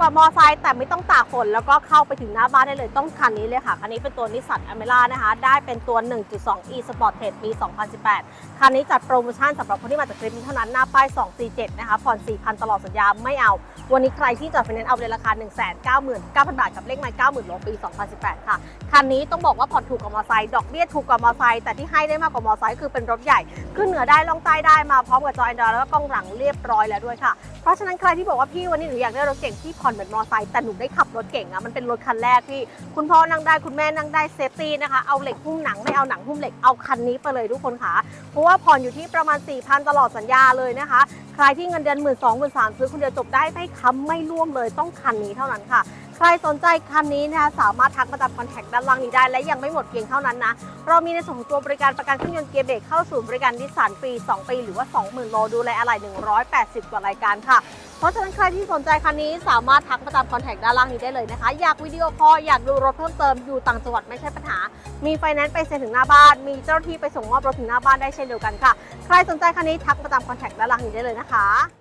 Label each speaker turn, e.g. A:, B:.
A: กว่ามอไซค์แต่ไม่ต้องตากฝนแล้วก็เข้าไปถึงหน้าบ้านได้เลยต้องคันนี้เลยค่ะ คันนี้เป็นตัวนิสสันอเมร่านะคะ ได้เป็นตัว 1.2 e Sportage ปี 2018 คันนี้จัดโปรโมชั่นสำหรับคนที่มาจากคลิปนี้เท่านั้นหน้าป้าย 247 นะคะ ผ่อน 4,000 ตลอดสัญญาไม่เอา วันนี้ใครที่จอดไฟแนนซ์เอาเลยราคา 199,000 บาทกับเลขไมล์90,000โลปี 2018 ค่ะ คันนี้ต้องบอกว่าผ่อนถูกกว่ามอไซค์ดอกเบี้ยถูกกว่ามอไซค์แต่ที่ให้ได้มากกว่ามอไซค์คือเป็นรถใหญ่ขึ้นเหนือได้ล่องใต้ได้มาพร้อมกับจอ Android แล้วก็กล้องหลังเรียบร้อยแล้วด้วยค่ะเพราะฉะนั้นใครที่บอกว่าพี่วันนี้หนูอยากได้รถเก่งที่ผ่อนเหมือนมอไซค์แต่หนูได้ขับรถเก่งอะมันเป็นรถคันแรกที่ คุณพ่อนั่งได้คุณแม่นั่งได้เซฟตี้นะคะ เอาเหล็กหุ้มหนังไม่เอาหนังหุ้มเหล็กเอาคันนี้ไปเลยทุกคนค่ะ เพราะว่าผ่อนอยู่ที่ประมาณ4ี่พันตลอดสัญญาเลยนะคะ ใครที่เงินเดือนหมื่นสองหมื่นสามซื้อคนเดียวจบได้ไม่ค้ำไม่ร่วมเลยต้องคันนี้เท่านั้นค่ะ ใครสนใจคันนี้นะคะสามารถทักมาตามคอนแทคด้านล่างนี้ได้ และยังไม่หมดเพียงเท่านั้นนะ เรามีในส่วนของตัวบริการประกันเครื่องยนต์เกียร์เบรกเข้าสู่บริการดิสสันฟรี 2 ปี หรือว่า 20,000 โลดูแลอะไหล่180 กว่ารายการค่ะ เพราะฉะนั้นใครที่สนใจคันนี้สามารถทักมาตามคอนแทคด้านล่างนี้ได้เลยนะคะ อยากวิดีโอคอลอยากดูรถเพิ่มเติมอยู่ต่างจังหวัดไม่ใช่ปัญหา มีไฟแนนซ์ไปเซ็นถึงหน้าบ้าน มีเจ้าหน้าที่ไปส่งมอบรถถึงหน้าบ้านได้เช่นเดียวกันค่ะ ใครสนใจคันนี้ทักมาตามคอนแทคด้านล่างนี้ได้เลยนะคะ